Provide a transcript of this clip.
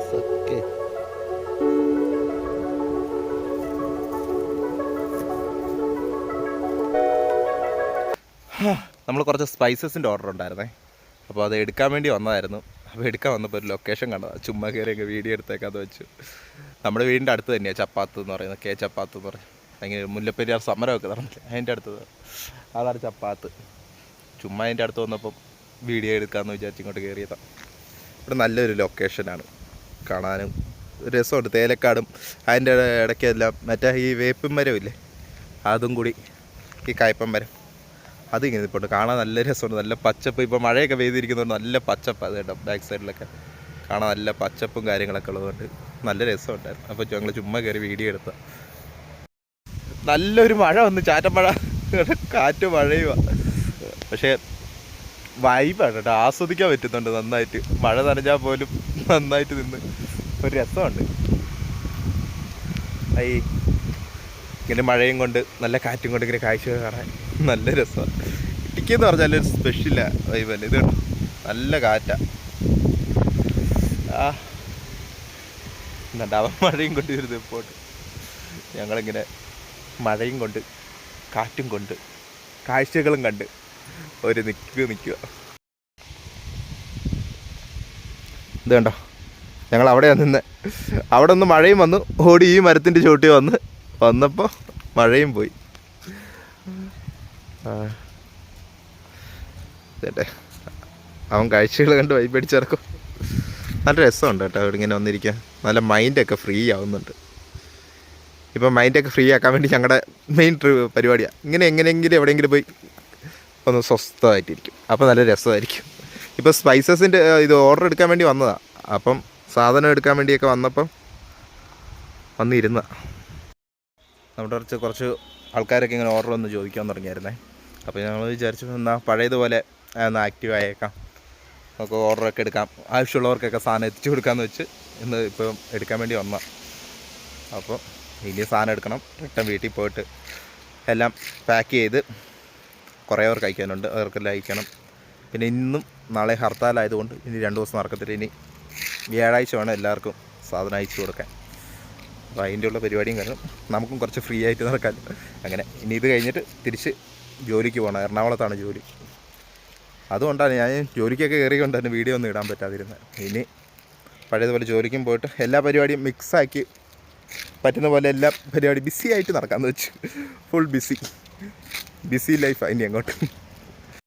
Okay നമ്മൾ കുറച്ച് സ്പൈസസിന്റെ order ഉണ്ടായിരുന്നേ. അപ്പോൾ അത് എടുക്കാൻ വേണ്ടി വന്നതായിരുന്നു. അപ്പോൾ എടുക്കാൻ വന്നപ്പോൾ ഒരു ലൊക്കേഷൻ കണ്ടതാണ് ചുമ്മാ കയറി അങ്ങ് വീഡിയോ എടുത്തേക്കാന്ന് വെച്ചു. നമ്മുടെ വീടിന്റെ അടുത്ത് തന്നെയാണ് ചപ്പാത്ത് എന്ന് പറയുന്നത്. കെ ചപ്പാത്ത് എന്ന് പറയും. അങ്ങനെ മുല്ലപ്പെരിയാർ സമരമൊക്കെ നടന്നില്ല? അതിന്റെ അടുത്തത്. അതാണ് ചപ്പാത്ത്. ചുമ്മാ അതിന്റെ അടുത്ത് വന്നപ്പം വീഡിയോ എടുക്കാമെന്ന് വിചാരിച്ച് ഇങ്ങോട്ട് കയറിയതാണ് ഇവിടെ നല്ലൊരു ലൊക്കേഷനാണ് കാണാനും രസമുണ്ട്. തേലക്കാടും അതിന്റെ ഇടയ്ക്കെല്ലാം മറ്റേ ഈ വേപ്പും മരമില്ലേ? അതും കൂടി ഈ കായ്പം മരം. അതിങ്ങനെ ഇപ്പോൾ കാണാൻ നല്ല രസമുണ്ട്. നല്ല പച്ചപ്പ്. ഇപ്പോൾ മഴയൊക്കെ പെയ്തിരിക്കുന്നതുകൊണ്ട് നല്ല പച്ചപ്പ് അത് കേട്ടോ ബാക്ക് സൈഡിലൊക്കെ. കാണാൻ നല്ല പച്ചപ്പും കാര്യങ്ങളൊക്കെ ഉള്ളതുകൊണ്ട് നല്ല രസമുണ്ടായിരുന്നു. അപ്പോൾ ഞങ്ങൾ ചുമ്മാ കയറി വീഡിയോ എടുത്ത. നല്ലൊരു മഴ വന്ന്. ചാറ്റൻ മഴ കാറ്റ് മഴയുക പക്ഷേ വൈബാണ് കേട്ടോ ആസ്വദിക്കാൻ പറ്റുന്നുണ്ട് നന്നായിട്ട്. മഴ നനഞ്ഞാൽ പോലും നന്നായിട്ട് നിന്ന് ഒരു രസമുണ്ട്. ഐ ഇങ്ങനെ മഴയും കൊണ്ട് നല്ല കാറ്റും കൊണ്ട് ഇങ്ങനെ കാഴ്ച കാണാൻ നല്ല രസമാണ്. ഇടുക്കിയെന്ന് പറഞ്ഞാൽ ഒരു സ്പെഷ്യല വൈബല്ല ഇത് നല്ല കാറ്റാണ് ആ. എന്നിട്ട് മഴയും കൊണ്ട് വരുന്നത് ഇപ്പോട്ട് ഞങ്ങളിങ്ങനെ മഴയും കൊണ്ട് കാറ്റും കൊണ്ട് കാഴ്ചകളും കണ്ട് ഒരു നിൽക്കുക നിൽക്കുക ഇത് കണ്ടോ? ഞങ്ങൾ അവിടെയാണ് നിന്ന്. അവിടെ ഒന്ന് മഴയും വന്നു. ഓടി ഈ മരത്തിന്റെ ചുവട്ടി വന്ന്. വന്നപ്പോൾ മഴയും പോയി. ഇതേട്ടെ. അവൻ കാഴ്ചകൾ കണ്ട് വൈപ്പടിച്ചിറക്കും നല്ല രസമുണ്ട് കേട്ടോ ഇങ്ങനെ വന്നിരിക്കാൻ. നല്ല മൈൻഡൊക്കെ ഫ്രീ ആവുന്നുണ്ട്. ഇപ്പം മൈൻഡൊക്കെ ഫ്രീ ആക്കാൻ വേണ്ടി ഞങ്ങളുടെ മെയിൻ പരിപാടിയാണ് ഇങ്ങനെ എങ്ങനെയെങ്കിലും എവിടെയെങ്കിലും പോയി ഒന്ന് സ്വസ്ഥമായിട്ടിരിക്കും. അപ്പോൾ നല്ല രസമായിരിക്കും. ഇപ്പോൾ സ്പൈസസിന്റെ ഇത് ഓർഡർ എടുക്കാൻ വേണ്ടി വന്നതാണ് അപ്പം സാധനം എടുക്കാൻ വേണ്ടിയൊക്കെ വന്നപ്പം വന്നിരുന്ന. നമ്മുടെ കുറച്ച് കുറച്ച് ആൾക്കാരൊക്കെ ഇങ്ങനെ ഓർഡർ ഒന്ന് ചോദിക്കാൻ തുടങ്ങിയായിരുന്നേ. അപ്പോൾ ഞങ്ങൾ വിചാരിച്ചു എന്നാൽ പഴയതുപോലെ ഒന്ന് ആക്റ്റീവ് ആയേക്കാം. നമുക്ക് ഓർഡറൊക്കെ എടുക്കാം. ആവശ്യമുള്ളവർക്കൊക്കെ സാധനം എത്തിച്ചു കൊടുക്കാമെന്ന് വെച്ച് ഇന്ന് ഇപ്പോൾ എടുക്കാൻ വേണ്ടി വന്ന അപ്പോൾ ഇനി സാധനം എടുക്കണം. റിട്ടേൺ വീട്ടിൽ പോയിട്ട് എല്ലാം പാക്ക് ചെയ്ത് കുറേ പേർക്ക് അയക്കാനുണ്ട് അവർക്കെല്ലാം അയക്കണം പിന്നെ ഇന്നും നാളെ ഹർത്താലായതുകൊണ്ട് ഇനി രണ്ട് ദിവസം നടക്കത്തില്ല. ഇനി വ്യാഴാഴ്ച വേണം എല്ലാവർക്കും സാധനം അയച്ചു കൊടുക്കാൻ. അപ്പോൾ അതിന്റെ ഉള്ള പരിപാടിയും കാരണം നമുക്കും കുറച്ച് ഫ്രീ ആയിട്ട് നടക്കാൻ. അങ്ങനെ ഇനി ഇത് കഴിഞ്ഞിട്ട് തിരിച്ച് ജോലിക്ക് പോകണം. എറണാകുളത്താണ് ജോലി. അതുകൊണ്ടാണ് ഞാൻ ജോലിക്കൊക്കെ കയറിക്കൊണ്ട് തന്നെ വീഡിയോ ഒന്നും ഇടാൻ പറ്റാതിരുന്നത്. ഇനി പഴയതുപോലെ ജോലിക്കും പോയിട്ട് എല്ലാ പരിപാടിയും മിക്സാക്കി പറ്റുന്ന പോലെ എല്ലാ പരിപാടി ബിസി ആയിട്ട് നടക്കാമെന്ന് വെച്ചു. ഫുൾ ബിസി ബിസി ലൈഫാണ് ഇനി അങ്ങോട്ട്.